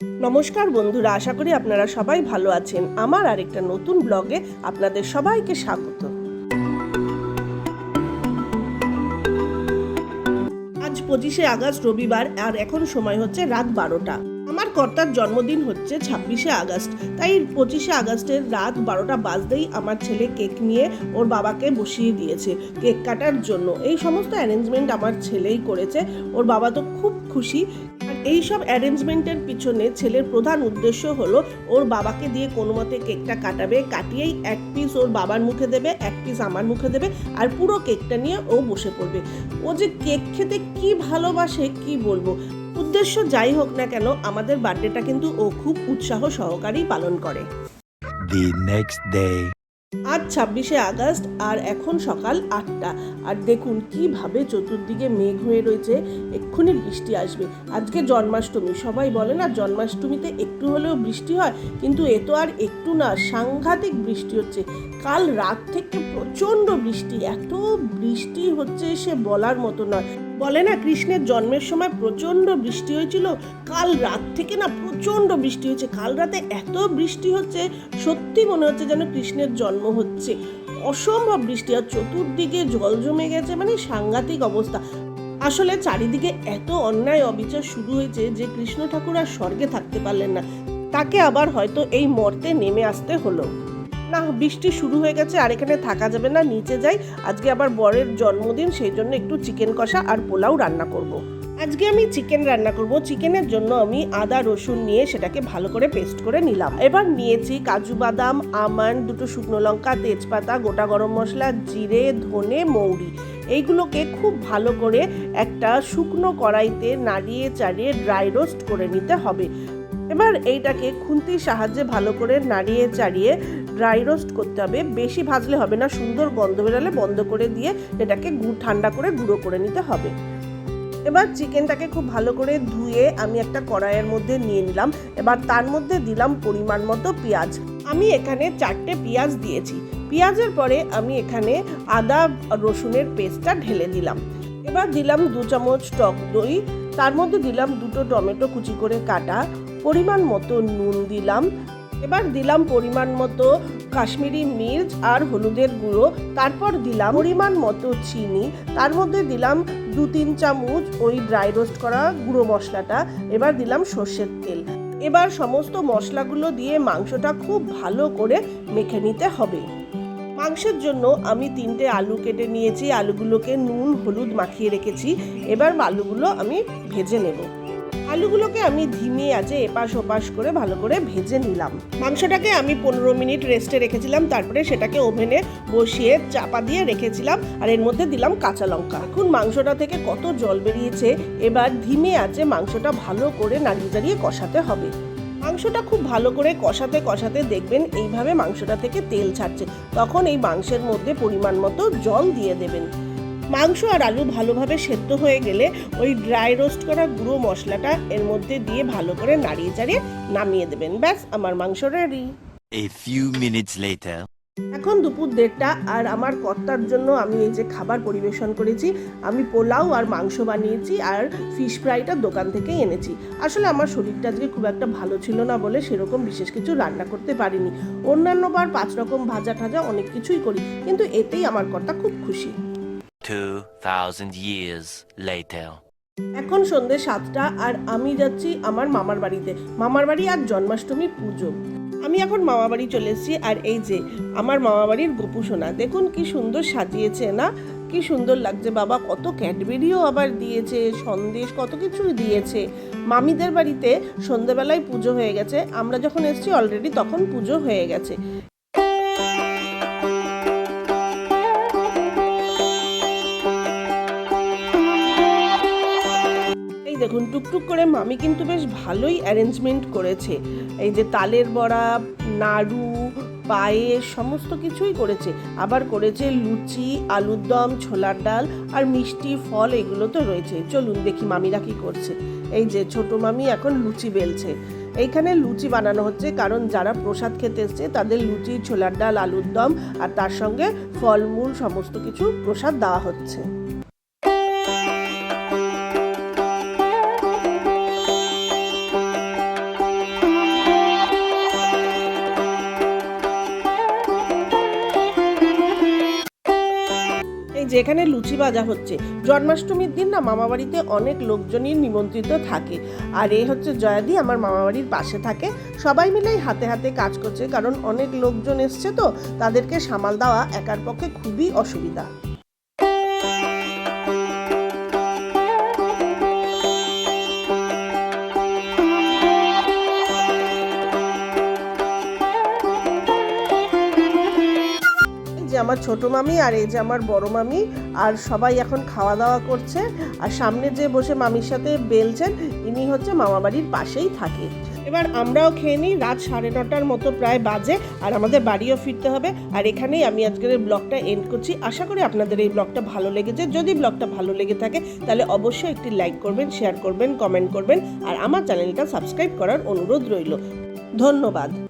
নমস্কার বন্ধুরা, আশা করি আপনারা সবাই ভালো আছেন। আমার আরেকটা নতুন ব্লগে আপনাদের সবাইকে স্বাগত। আজ পঁচিশে আগস্ট রবিবার, আর এখন সময় হচ্ছে রাত বারোটা। আমার কর্তার জন্মদিন হচ্ছে ছাব্বিশে আগস্ট। তাই পঁচিশে আগস্টের রাত বারোটা বাজতেই আমার ছেলে কেক নিয়ে ওর বাবাকে বসিয়ে দিয়েছে কেক কাটার জন্য। এই সমস্ত অ্যারেঞ্জমেন্ট আমার ছেলেই করেছে। ওর বাবা তো খুব খুশি। এই সব অ্যারেঞ্জমেন্টের পিছনে ছেলের প্রধান উদ্দেশ্য হলো, ওর বাবাকে দিয়ে কোনো মতে কেকটা কাটাবে, কাটিয়েই এক পিস ওর বাবার মুখে দেবে, এক পিস আমার মুখে দেবে, আর পুরো কেকটা নিয়ে ও বসে পড়বে। ও যে কেক খেতে কি ভালোবাসে, কি বলব? উদ্দেশ্য যাই হোক না কেন, আমাদের বার্থডেটা কিন্তু ও খুব উৎসাহ সহকারেই পালন করে দি নেক্সট day. আজ ছাব্বিশে আগস্ট আর এখন সকাল আটটা। আর দেখুন কীভাবে চতুর্দিকে মেঘ হয়ে রয়েছে, এক্ষুনি বৃষ্টি আসবে। আজকে জন্মাষ্টমী, সবাই বলে না জন্মাষ্টমীতে একটু হলেও বৃষ্টি হয়, কিন্তু এ তো আর একটু না, সাংঘাতিক বৃষ্টি হচ্ছে। কাল রাত থেকে প্রচণ্ড বৃষ্টি, এত বৃষ্টি হচ্ছে সে বলার মতো নয়। বলে না কৃষ্ণের জন্মের সময় প্রচণ্ড বৃষ্টি হয়েছিল, কাল রাত থেকে না প্রচণ্ড বৃষ্টি হচ্ছে। কাল রাতে এত বৃষ্টি হচ্ছে, সত্যি মনে হচ্ছে যেন কৃষ্ণের জন্ম হচ্ছে। অসম্ভব বৃষ্টি আর চতুর্দিকে জল জমে গেছে মানে সাংঘাতিক অবস্থা। আসলে চারিদিকে এত অন্যায় অবিচার শুরু হয়েছে যে কৃষ্ণ ঠাকুর আর স্বর্গে থাকতে পারলেন না। তাকে আবার হয়তো এই মর্তে নেমে আসতে হলো। না, বৃষ্টি শুরু হয়ে গেছে, আর এখানে থাকা যাবে না, নিচে যাই। আজকে আবার বরের জন্মদিন, সেই জন্য একটু চিকেন কষা আর পোলাও রান্না করব। আজকে আমি চিকেন রান্না করব। চিকেনের জন্য আমি আদা, রসুন নিয়ে সেটাকে ভালো করে পেস্ট করে নিলাম। এবার নিয়েছি কাজু বাদাম, আমন্ড, দুটো শুকনো লঙ্কা, তেজপাতা, গোটা গরম মশলা, জিরে, ধনে, মৌরি। এইগুলোকে খুব ভালো করে একটা শুকনো কড়াইতে নাড়িয়ে চাড়িয়ে ড্রাই রোস্ট করে নিতে হবে। এবার এইটাকে খুন্তির সাহায্যে ভালো করে নাড়িয়ে চাড়িয়ে ড্রাই রোস্ট করতে হবে। বেশি ভাজলে হবে না, সুন্দর গন্ধ বেরোলে বন্ধ করে দিয়ে এটাকে ঠান্ডা করে গুঁড়ো করে নিতে হবে। এবার চিকেনটাকে খুব ভালো করে ধুয়ে আমি একটা কড়াইয়ের মধ্যে নিয়ে নিলাম। এবার তার মধ্যে দিলাম পরিমাণ মতো পেঁয়াজ। আমি এখানে চারটে পেঁয়াজ দিয়েছি। পেঁয়াজের পরে আমি এখানে আদা, রসুনের পেস্টটা ঢেলে দিলাম। এবার দিলাম দু চামচ টক দই। তার মধ্যে দিলাম দুটো টমেটো কুচি করে কাটা। পরিমাণ মতো নুন দিলাম। এবার দিলাম পরিমাণ মতো কাশ্মীরি মির্চ আর হলুদের গুঁড়ো, তারপর দিলাম পরিমাণ মতো চিনি, তার মধ্যে দিলাম দু তিন চামচ ওই ড্রাই রোস্ট করা গুঁড়ো মশলাটা, এবার দিলাম সর্ষের তেল। এবার সমস্ত মশলাগুলো দিয়ে মাংসটা খুব ভালো করে মেখে নিতে হবে। মাংসের জন্য আমি তিনটে আলু কেটে নিয়েছি, আলুগুলোকে নুন, হলুদ মাখিয়ে রেখেছি, এবার আলুগুলো আমি ভেজে নেব। আলুগুলোকে আমি ধিমে আছে এপাশ ওপাশ করে ভালো করে ভেজে নিলাম। মাংসটাকে আমি পনেরো মিনিট রেস্টে রেখেছিলাম, তারপরে সেটাকে ওভেনে বসিয়ে চাপা দিয়ে রেখেছিলাম, আর এর মধ্যে দিলাম কাঁচা লঙ্কা। এখন মাংসটা থেকে কত জল বেরিয়েছে, এবার ধিমে আছে মাংসটা ভালো করে নাড়িয়ে দাঁড়িয়ে কষাতে হবে। মাংসটা খুব ভালো করে কষাতে কষাতে দেখবেন এইভাবে মাংসটা থেকে তেল ছাড়ছে। তখন এই মাংসের মধ্যে পরিমাণ মতো জল দিয়ে দেবেন। মাংস আর আলু ভালোভাবে সেদ্ধ হয়ে গেলে ওই ড্রাই রোস্ট করা গুঁড়ো মশলাটা এর মধ্যে দিয়ে ভালো করে নাড়িয়ে চাড়িয়ে নামিয়ে দেবেন। ব্যাস আমার মাংস ready A few minutes later. এখন দুপুর দেড়টা আর আমার কর্তার জন্য আমি এই যে খাবার পরিবেশন করেছি আমি পোলাও আর মাংস বানিয়েছি আর ফিশ ফ্রাইটা দোকান থেকে এনেছি। আসলে আমার শরীরটা আজকে খুব একটা ভালো ছিল না বলে সেরকম বিশেষ কিছু রান্না করতে পারিনি। অন্যান্য বার পাঁচ রকম ভাজা ঠাজা অনেক কিছুই করি কিন্তু এতেই আমার কর্তা খুব খুশি। 2000 years later. এখন সন্ধে সাতটা আর আমি যাচ্ছি আমার মামার বাড়িতে। মামার বাড়ি আর জন্মাষ্টমী পুজো। আমি এখন মামা বাড়ি চলে এসেছি আর এই যে আমার মামা বাড়ির গোপু সোনা। দেখুন কি সুন্দর সাজিয়েছে না? কি সুন্দর লাগছে বাবা, কত ক্যাডবেরিও আবার দিয়েছে, সন্দেশ কত কিছুই দিয়েছে। মামিদের বাড়িতে সন্ধেবেলায় পুজো হয়ে গেছে। আমরা যখন এসেছি অলরেডি তখন পুজো হয়ে গেছে। দেখুন, টুকটুক করে মামি কিন্তু বেশ ভালোই অ্যারেঞ্জমেন্ট করেছে। এই যে তালের বড়া, নাড়ু, পায়েস, সমস্ত কিছুই করেছে। আবার করেছে লুচি, আলুর দম, ছোলার ডাল আর মিষ্টি, ফল এগুলো তো রয়েছে। চলুন দেখি মামিরা কি করছে। এই যে ছোট মামি এখন লুচি বেলছে। এইখানে লুচি বানানো হচ্ছে কারণ যারা প্রসাদ খেতে এসছে তাদের লুচি, ছোলার ডাল, আলুর দম আর তার সঙ্গে ফলমূল, সমস্ত কিছু প্রসাদ দেওয়া হচ্ছে। যেখানে লুচি ভাজা হচ্ছে। জন্মাষ্টমীর দিন না মামাবাড়িতে অনেক লোকজনই নিমন্ত্রিত থাকে। আর এই হচ্ছে জয়াদি আমার মামাবাড়ির পাশে থাকে। সবাই মিলেই হাতে হাতে কাজ করছে, কারণ অনেক লোকজন এসছে তো, তাদেরকে সামাল দেওয়া একার পক্ষে খুবই অসুবিধা। আমার ছোট মামি আর এই যে আমার বড় মামি আর সবাই এখন খাওয়া দাওয়া করছে। আর সামনে যে বসে মামির সাথে বেলছেন, ইনি হচ্ছে মামাবাড়ির পাশেই থাকে। এবার আমরাও খেয়ে নিই, রাত সাড়ে নটার মতো প্রায় বাজে আর আমাদের বাড়িও ফিরতে হবে। আর এখানেই আমি আজকের এই ব্লগটা এন্ড করছি। আশা করি আপনাদের এই ব্লগটা ভালো লেগেছে। যদি ব্লগটা ভালো লেগে থাকে, তাহলে অবশ্যই একটি লাইক করবেন, শেয়ার করবেন কমেন্ট করবেন। আর আমার চ্যানেলটা সাবস্ক্রাইব করার অনুরোধ রইল। ধন্যবাদ।